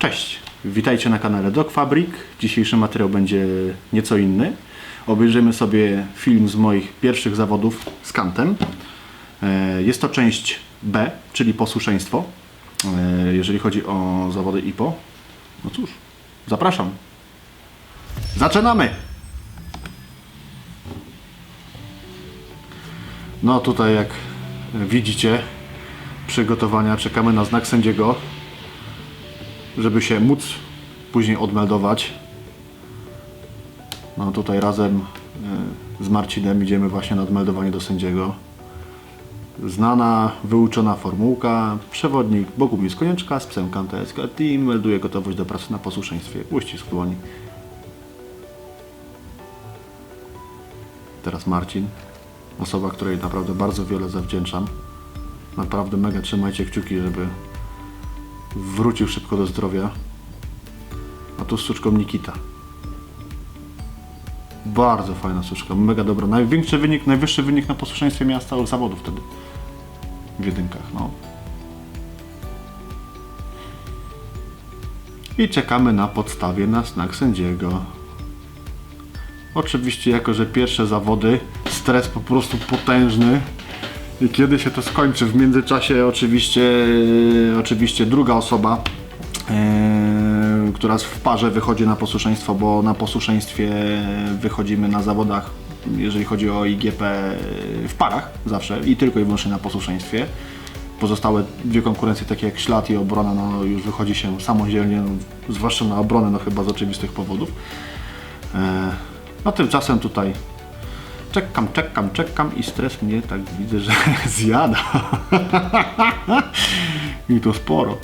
Cześć, witajcie na kanale Dog Fabric. Dzisiejszy materiał będzie nieco inny. Obejrzymy sobie film z moich pierwszych zawodów z kantem. E, Jest to część B, czyli posłuszeństwo, e, jeżeli chodzi o zawody IPO. No cóż, zapraszam. Zaczynamy! No tutaj jak widzicie przygotowania, czekamy na znak sędziego żeby się móc później odmeldować. No tutaj razem e, z Marcinem idziemy właśnie na odmeldowanie do sędziego. Znana, wyuczona formułka. Przewodnik Bogumił Konieczka z psem KTSK Team melduje gotowość do pracy na posłuszeństwie. Uścisk dłoni. Teraz Marcin. Osoba, której naprawdę bardzo wiele zawdzięczam. Naprawdę mega trzymajcie kciuki, żeby wrócił szybko do zdrowia. A tu z suczką Nikita. Bardzo fajna suczka, mega dobra. Największy wynik, najwyższy wynik na posłuszeństwie miała z całych zawodów wtedy. W jedynkach, no. I czekamy na podstawie na znak sędziego. Oczywiście, jako że pierwsze zawody, stres po prostu potężny. Kiedy się to skończy? W międzyczasie oczywiście, oczywiście druga osoba, e, która w parze wychodzi na posłuszeństwo, bo na posłuszeństwie wychodzimy na zawodach, jeżeli chodzi o IGP w parach zawsze i tylko i wyłącznie na posłuszeństwie. Pozostałe dwie konkurencje, takie jak ślad i obrona, no już wychodzi się samodzielnie, no, zwłaszcza na obronę, no chyba z oczywistych powodów. E, no tymczasem tutaj Czekam, czekam, czekam i stres mnie tak widzę, że zjada. I to sporo.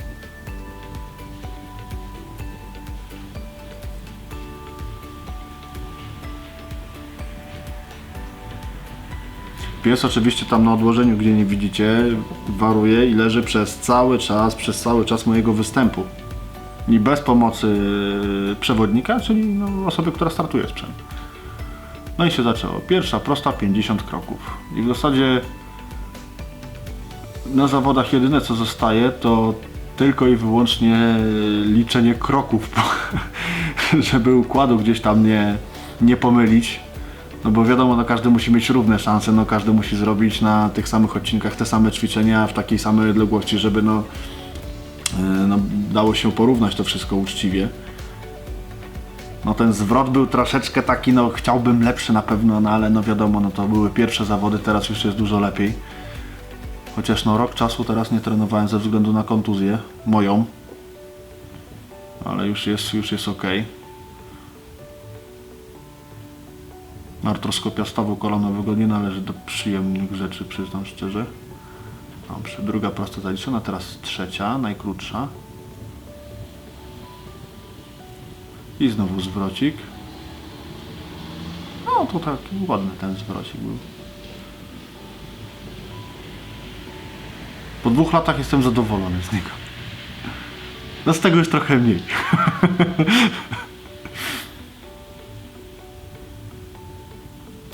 Pies oczywiście tam na odłożeniu, gdzie nie widzicie, waruje i leży przez cały czas, przez cały czas mojego występu. I bez pomocy przewodnika, czyli no, osoby, która startuje psem. No i się zaczęło. Pierwsza prosta 50 kroków. I w zasadzie na zawodach jedyne co zostaje to tylko i wyłącznie liczenie kroków, żeby układu gdzieś tam nie, nie pomylić. No bo wiadomo, no każdy musi mieć równe szanse, no każdy musi zrobić na tych samych odcinkach te same ćwiczenia w takiej samej odległości, żeby no, e, no dało się porównać to wszystko uczciwie. No ten zwrot był troszeczkę taki, no chciałbym lepszy na pewno, no ale no wiadomo, no to były pierwsze zawody, teraz już jest dużo lepiej. Chociaż no rok czasu teraz nie trenowałem ze względu na kontuzję moją. Ale już jest, już jest ok. Artroskopia stawu kolanowego nie należy do przyjemnych rzeczy, przyznam szczerze. Dobrze, druga prosta zaliczona, teraz trzecia, najkrótsza. I znowu zwrocik. No to taki ładny ten zwrocik był. Po dwóch latach jestem zadowolony z niego. No z tego już trochę mniej.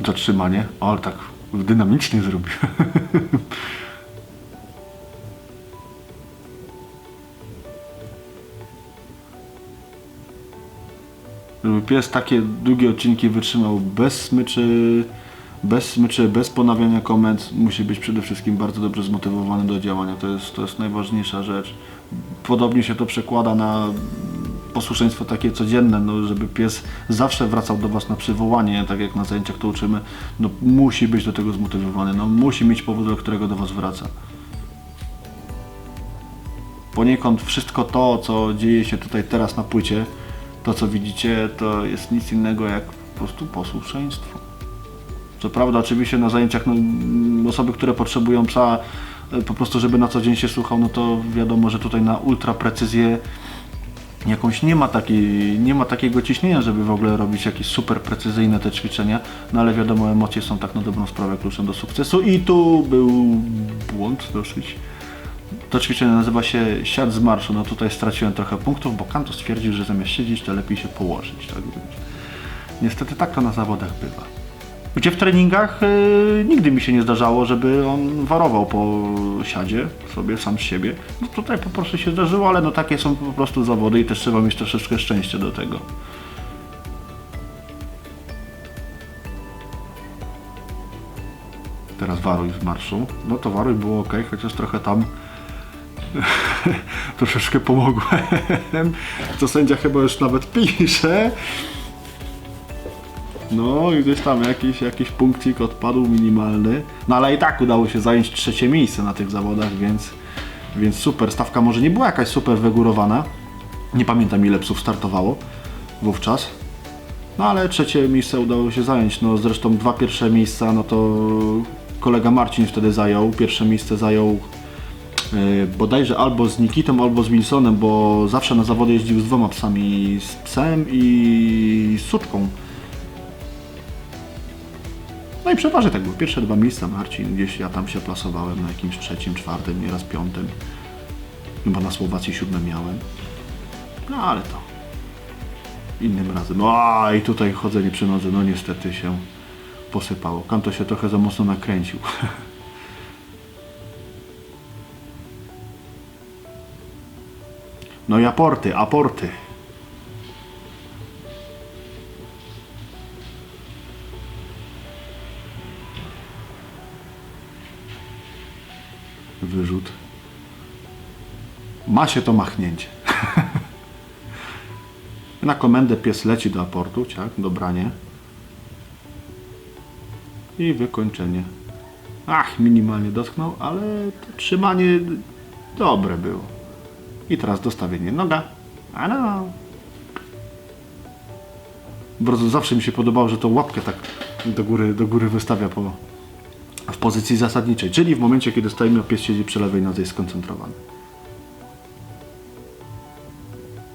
Zatrzymanie. O, ale tak dynamicznie zrobił. pies takie długie odcinki wytrzymał bez smyczy, bez smyczy, bez ponawiania komend, musi być przede wszystkim bardzo dobrze zmotywowany do działania. To jest, to jest najważniejsza rzecz. Podobnie się to przekłada na posłuszeństwo takie codzienne, no, żeby pies zawsze wracał do Was na przywołanie, tak jak na zajęciach to uczymy, no, musi być do tego zmotywowany, no, musi mieć powód, do którego do Was wraca. Poniekąd wszystko to, co dzieje się tutaj teraz na płycie, to co widzicie, to jest nic innego jak po prostu posłuszeństwo. Co prawda, oczywiście na zajęciach no, osoby, które potrzebują psa e, po prostu, żeby na co dzień się słuchał, no to wiadomo, że tutaj na ultra precyzję jakąś nie ma, takiej, nie ma takiego ciśnienia, żeby w ogóle robić jakieś super precyzyjne te ćwiczenia, no ale wiadomo, emocje są tak na dobrą sprawę kluczem do sukcesu i tu był błąd dosyć. To ćwiczenie nazywa się siat z marszu. No tutaj straciłem trochę punktów, bo Kanto stwierdził, że zamiast siedzieć, to lepiej się położyć. Tak niestety tak to na zawodach bywa. Gdzie w treningach y, nigdy mi się nie zdarzało, żeby on warował po siadzie sobie sam z siebie. No tutaj po prostu się zdarzyło, ale no takie są po prostu zawody i też trzeba mieć troszeczkę szczęścia do tego. Teraz waruj w marszu. No to waruj było ok, chociaż trochę tam troszeczkę pomogłem. Co sędzia chyba już nawet pisze. No i gdzieś tam jakiś, jakiś punkcik odpadł minimalny. No ale i tak udało się zająć trzecie miejsce na tych zawodach, więc, więc super. Stawka może nie była jakaś super wygórowana. Nie pamiętam ile psów startowało wówczas. No ale trzecie miejsce udało się zająć. No zresztą dwa pierwsze miejsca, no to kolega Marcin wtedy zajął. Pierwsze miejsce zajął bodajże albo z Nikitą, albo z Wilsonem, bo zawsze na zawody jeździł z dwoma psami, z psem i z suczką. No i przeważnie tak było. Pierwsze dwa miejsca Marcin, gdzieś ja tam się plasowałem na jakimś trzecim, czwartym, nieraz piątym. Chyba na Słowacji siódme miałem. No ale to innym razem. O, i tutaj chodzenie przy nodze, no niestety się posypało. Kanto się trochę za mocno nakręcił. No i aporty, aporty. Wyrzut. Ma się to machnięcie. Na komendę pies leci do aportu, tak, dobranie. I wykończenie. Ach, minimalnie dotknął, ale trzymanie dobre było. I teraz dostawienie noga. A no. Bardzo zawsze mi się podobało, że tą łapkę tak do góry, do góry wystawia po, w pozycji zasadniczej, czyli w momencie, kiedy stajemy, a pies siedzi przy lewej nodze jest skoncentrowany.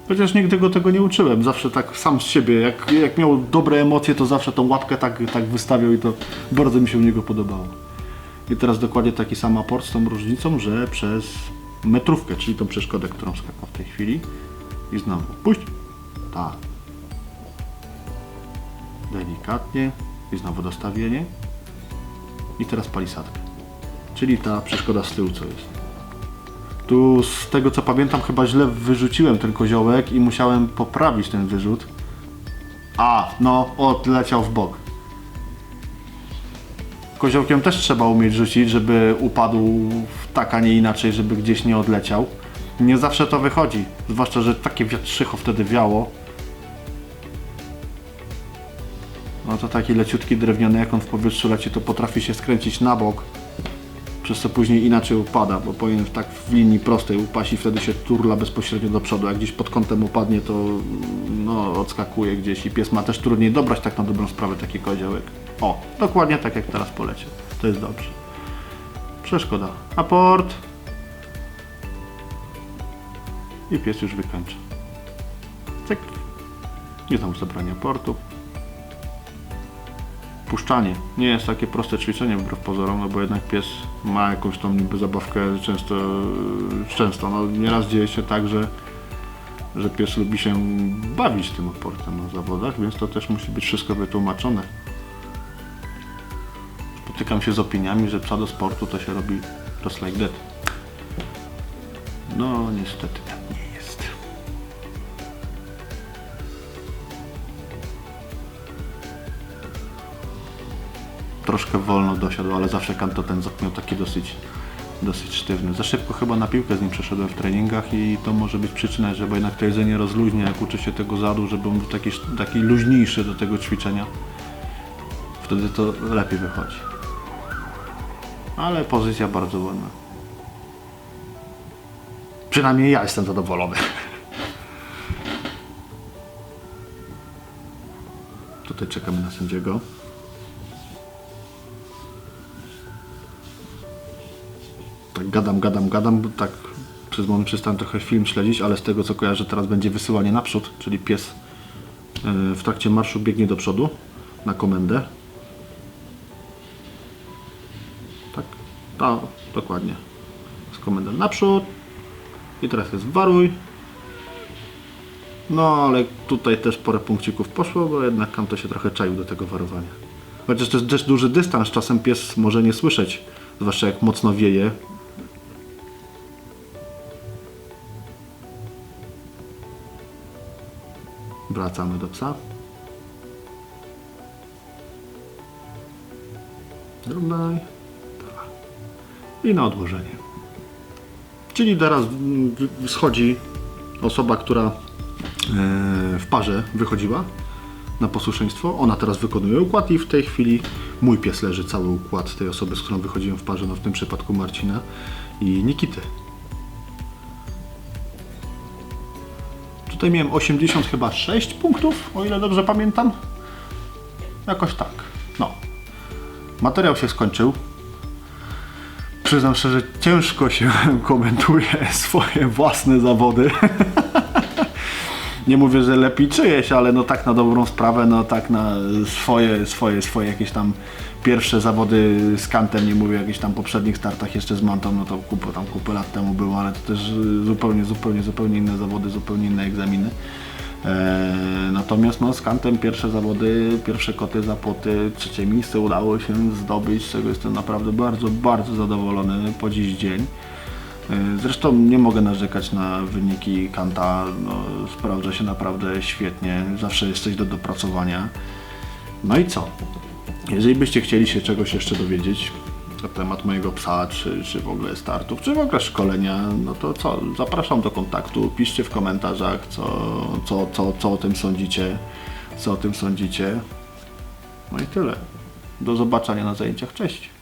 Chociaż nigdy go tego nie uczyłem, zawsze tak sam z siebie, jak, jak miał dobre emocje, to zawsze tą łapkę tak, tak wystawiał i to bardzo mi się u niego podobało. I teraz dokładnie taki sam aport z tą różnicą, że przez metrówkę, czyli tą przeszkodę, którą skakał w tej chwili i znowu puść, tak, delikatnie i znowu dostawienie i teraz palisadkę, czyli ta przeszkoda z tyłu co jest. Tu z tego co pamiętam chyba źle wyrzuciłem ten koziołek i musiałem poprawić ten wyrzut. A, no, odleciał w bok. Koziołkiem też trzeba umieć rzucić, żeby upadł tak, a nie inaczej, żeby gdzieś nie odleciał. Nie zawsze to wychodzi, zwłaszcza, że takie wiatrzycho wtedy wiało. No to taki leciutki drewniany, jak on w powietrzu leci, to potrafi się skręcić na bok przez co później inaczej upada, bo powinien tak w linii prostej upaść i wtedy się turla bezpośrednio do przodu. Jak gdzieś pod kątem upadnie, to no, odskakuje gdzieś i pies ma też trudniej dobrać tak na dobrą sprawę taki koziołek. O, dokładnie tak jak teraz poleciał. To jest dobrze. Przeszkoda. Aport. I pies już wykończy. Cyk. Nie znowu zabranie aportu puszczanie nie jest takie proste ćwiczenie wbrew pozorom, no bo jednak pies ma jakąś tą niby zabawkę często, często no nieraz dzieje się tak, że, że pies lubi się bawić tym oportem na zawodach, więc to też musi być wszystko wytłumaczone. Spotykam się z opiniami, że psa do sportu to się robi just like that. No niestety tak nie jest. troszkę wolno dosiadł, ale zawsze Kanto ten miał taki dosyć, dosyć sztywny. Za szybko chyba na piłkę z nim przeszedłem w treningach i to może być przyczyna, żeby jednak to jedzenie rozluźnia, jak uczy się tego zadu, żeby on był taki, taki luźniejszy do tego ćwiczenia. Wtedy to lepiej wychodzi. Ale pozycja bardzo ładna. Przynajmniej ja jestem zadowolony. Tutaj czekamy na sędziego. tak gadam, gadam, gadam, bo tak przez moment przestałem trochę film śledzić, ale z tego co kojarzę teraz będzie wysyłanie naprzód, czyli pies yy, w trakcie marszu biegnie do przodu na komendę. To dokładnie. Z komendą naprzód. I teraz jest waruj. No ale tutaj też parę punkcików poszło, bo jednak Kanto się trochę czaił do tego warowania. Chociaż to jest też duży dystans, czasem pies może nie słyszeć, zwłaszcza jak mocno wieje. Wracamy do psa. Daj. I na odłożenie. Czyli teraz schodzi osoba, która e, w parze wychodziła na posłuszeństwo. Ona teraz wykonuje układ i w tej chwili mój pies leży cały układ tej osoby, z którą wychodziłem w parze, no w tym przypadku Marcina i Nikity. Tutaj miałem 80 chyba 6 punktów, o ile dobrze pamiętam. Jakoś tak. No. Materiał się skończył. Przyznam szczerze, ciężko się komentuje swoje własne zawody. Nie mówię, że lepiej czyjeś, ale no tak na dobrą sprawę, no tak na swoje, swoje, swoje jakieś tam pierwsze zawody z kantem, nie mówię o jakichś tam poprzednich startach jeszcze z Mantą, no to kupę, tam kupę lat temu było, ale to też zupełnie, zupełnie, zupełnie inne zawody, zupełnie inne egzaminy. Eee, natomiast no, z kantem pierwsze zawody, pierwsze koty za płoty, trzecie miejsce udało się zdobyć, z czego jestem naprawdę bardzo, bardzo zadowolony po dziś dzień. E, Zresztą nie mogę narzekać na wyniki Kanta, no, sprawdza się naprawdę świetnie, zawsze jest coś do dopracowania. No i co? Jeżeli byście chcieli się czegoś jeszcze dowiedzieć na temat mojego psa, czy, czy w ogóle startów, czy w ogóle szkolenia, no to co? Zapraszam do kontaktu, piszcie w komentarzach, co, co, co, co o tym sądzicie, co o tym sądzicie. No i tyle. Do zobaczenia na zajęciach. Cześć!